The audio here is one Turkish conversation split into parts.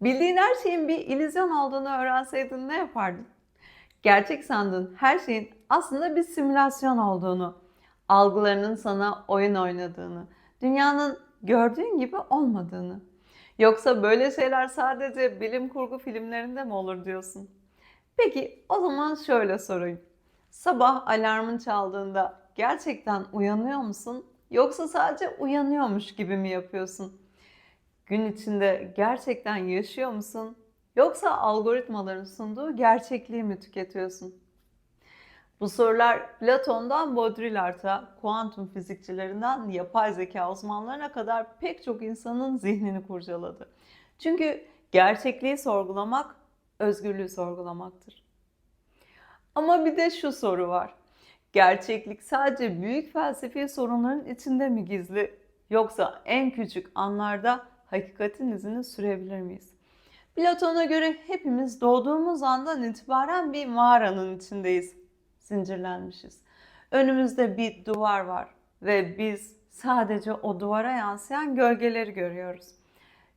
Bildiğin her şeyin bir illüzyon olduğunu öğrenseydin ne yapardın? Gerçek sandığın her şeyin aslında bir simülasyon olduğunu, algılarının sana oyun oynadığını, dünyanın gördüğün gibi olmadığını. Yoksa böyle şeyler sadece bilim kurgu filmlerinde mi olur diyorsun? Peki o zaman şöyle sorayım. Sabah alarmın çaldığında gerçekten uyanıyor musun? Yoksa sadece uyanıyormuş gibi mi yapıyorsun? Gün içinde gerçekten yaşıyor musun? Yoksa algoritmaların sunduğu gerçekliği mi tüketiyorsun? Bu sorular Platon'dan Baudrillard'a, kuantum fizikçilerinden yapay zeka uzmanlarına kadar pek çok insanın zihnini kurcaladı. Çünkü gerçekliği sorgulamak, özgürlüğü sorgulamaktır. Ama bir de şu soru var. Gerçeklik sadece büyük felsefi sorunların içinde mi gizli? Yoksa en küçük anlarda hakikatin izini sürebilir miyiz? Platon'a göre hepimiz doğduğumuz andan itibaren bir mağaranın içindeyiz. Zincirlenmişiz. Önümüzde bir duvar var ve biz sadece o duvara yansıyan gölgeleri görüyoruz.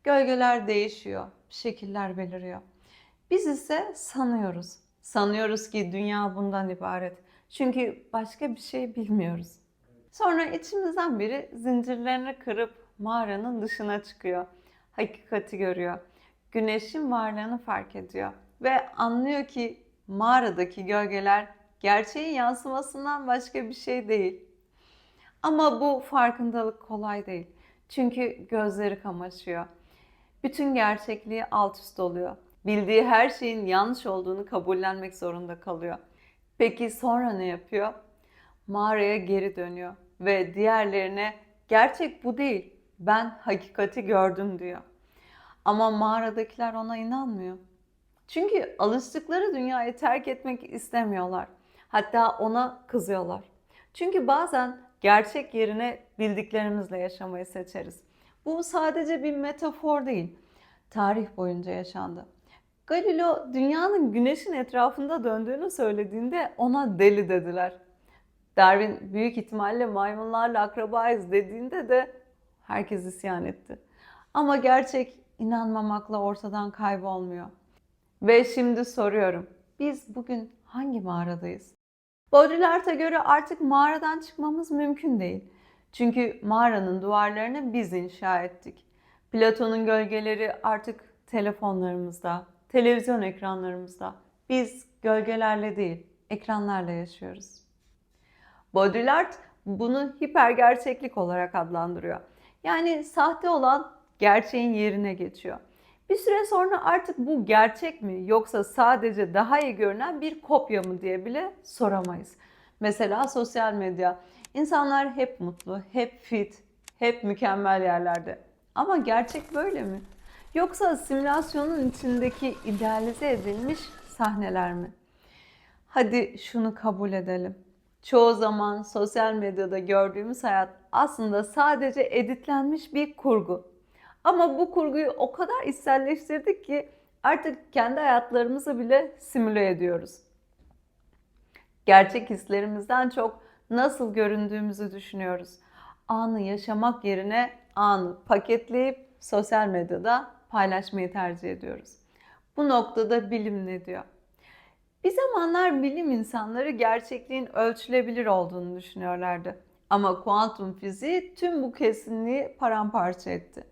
Gölgeler değişiyor, şekiller beliriyor. Biz ise sanıyoruz. Sanıyoruz ki dünya bundan ibaret. Çünkü başka bir şey bilmiyoruz. Sonra içimizden biri zincirlerini kırıp mağaranın dışına çıkıyor. Hakikati görüyor. Güneşin varlığını fark ediyor ve anlıyor ki mağaradaki gölgeler gerçeğin yansımasından başka bir şey değil. Ama bu farkındalık kolay değil. Çünkü gözleri kamaşıyor. Bütün gerçekliği alt üst oluyor. Bildiği her şeyin yanlış olduğunu kabullenmek zorunda kalıyor. Peki sonra ne yapıyor? Mağaraya geri dönüyor ve diğerlerine gerçek bu değil. Ben hakikati gördüm diyor. Ama mağaradakiler ona inanmıyor. Çünkü alıştıkları dünyayı terk etmek istemiyorlar. Hatta ona kızıyorlar. Çünkü bazen gerçek yerine bildiklerimizle yaşamayı seçeriz. Bu sadece bir metafor değil. Tarih boyunca yaşandı. Galileo dünyanın güneşin etrafında döndüğünü söylediğinde ona deli dediler. Darwin büyük ihtimalle maymunlarla akrabayız dediğinde de herkes isyan etti. Ama gerçek inanmamakla ortadan kaybolmuyor. Ve şimdi soruyorum. Biz bugün hangi mağaradayız? Baudrillard'a göre artık mağaradan çıkmamız mümkün değil. Çünkü mağaranın duvarlarını biz inşa ettik. Platon'un gölgeleri artık telefonlarımızda, televizyon ekranlarımızda. Biz gölgelerle değil, ekranlarla yaşıyoruz. Baudrillard bunu hipergerçeklik olarak adlandırıyor. Yani sahte olan gerçeğin yerine geçiyor. Bir süre sonra artık bu gerçek mi yoksa sadece daha iyi görünen bir kopya mı diye bile soramayız. Mesela sosyal medya. İnsanlar hep mutlu, hep fit, hep mükemmel yerlerde. Ama gerçek böyle mi? Yoksa simülasyonun içindeki idealize edilmiş sahneler mi? Hadi şunu kabul edelim. Çoğu zaman sosyal medyada gördüğümüz hayat aslında sadece editlenmiş bir kurgu. Ama bu kurguyu o kadar içselleştirdik ki artık kendi hayatlarımızı bile simüle ediyoruz. Gerçek hislerimizden çok nasıl göründüğümüzü düşünüyoruz. Anı yaşamak yerine anı paketleyip sosyal medyada paylaşmayı tercih ediyoruz. Bu noktada bilim ne diyor? Bir zamanlar bilim insanları gerçekliğin ölçülebilir olduğunu düşünüyorlardı. Ama kuantum fiziği tüm bu kesinliği paramparça etti.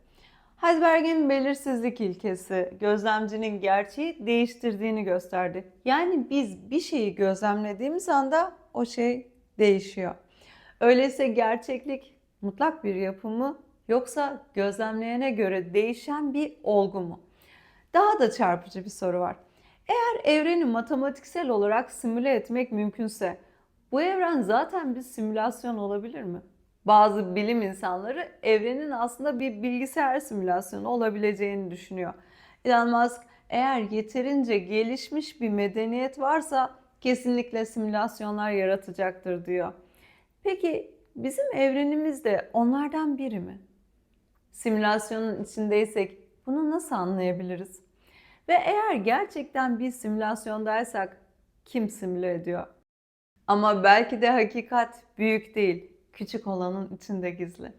Heisenberg'in belirsizlik ilkesi gözlemcinin gerçeği değiştirdiğini gösterdi. Yani biz bir şeyi gözlemlediğimiz anda o şey değişiyor. Öyleyse gerçeklik mutlak bir yapı mı yoksa gözlemleyene göre değişen bir olgu mu? Daha da çarpıcı bir soru var. Eğer evreni matematiksel olarak simüle etmek mümkünse bu evren zaten bir simülasyon olabilir mi? Bazı bilim insanları evrenin aslında bir bilgisayar simülasyonu olabileceğini düşünüyor. Elon Musk eğer yeterince gelişmiş bir medeniyet varsa kesinlikle simülasyonlar yaratacaktır diyor. Peki bizim evrenimiz de onlardan biri mi? Simülasyonun içindeysek bunu nasıl anlayabiliriz? Ve eğer gerçekten bir simülasyondaysak kim simüle ediyor? Ama belki de hakikat büyük değil, küçük olanın içinde gizli.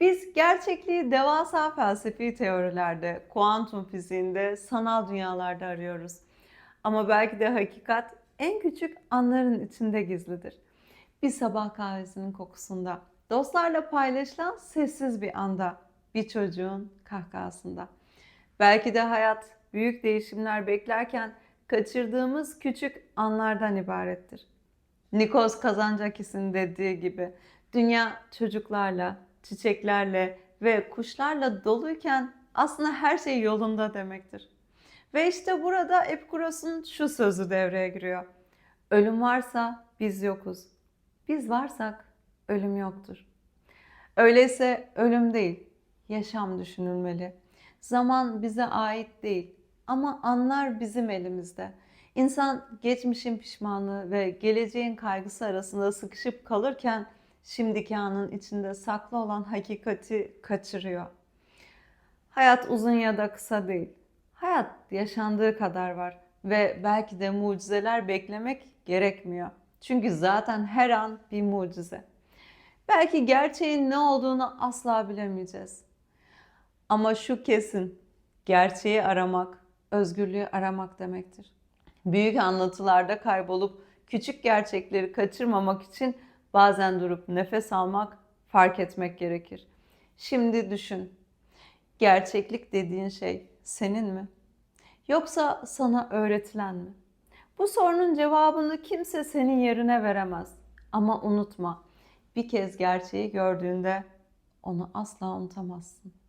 Biz gerçekliği devasa felsefi teorilerde, kuantum fiziğinde, sanal dünyalarda arıyoruz. Ama belki de hakikat en küçük anların içinde gizlidir. Bir sabah kahvesinin kokusunda, dostlarla paylaşılan sessiz bir anda, bir çocuğun kahkahasında. Belki de hayat büyük değişimler beklerken kaçırdığımız küçük anlardan ibarettir. Nikos Kazantzakis'in dediği gibi dünya çocuklarla, çiçeklerle ve kuşlarla doluyken aslında her şey yolunda demektir. Ve işte burada Epikuros'un şu sözü devreye giriyor. Ölüm varsa biz yokuz. Biz varsak ölüm yoktur. Öyleyse ölüm değil, yaşam düşünülmeli. Zaman bize ait değil ama anlar bizim elimizde. İnsan geçmişin pişmanlığı ve geleceğin kaygısı arasında sıkışıp kalırken şimdiki anın içinde saklı olan hakikati kaçırıyor. Hayat uzun ya da kısa değil. Hayat yaşandığı kadar var ve belki de mucizeler beklemek gerekmiyor. Çünkü zaten her an bir mucize. Belki gerçeğin ne olduğunu asla bilemeyeceğiz. Ama şu kesin, gerçeği aramak, özgürlüğü aramak demektir. Büyük anlatılarda kaybolup küçük gerçekleri kaçırmamak için bazen durup nefes almak, fark etmek gerekir. Şimdi düşün. Gerçeklik dediğin şey senin mi? Yoksa sana öğretilen mi? Bu sorunun cevabını kimse senin yerine veremez. Ama unutma, bir kez gerçeği gördüğünde onu asla unutamazsın.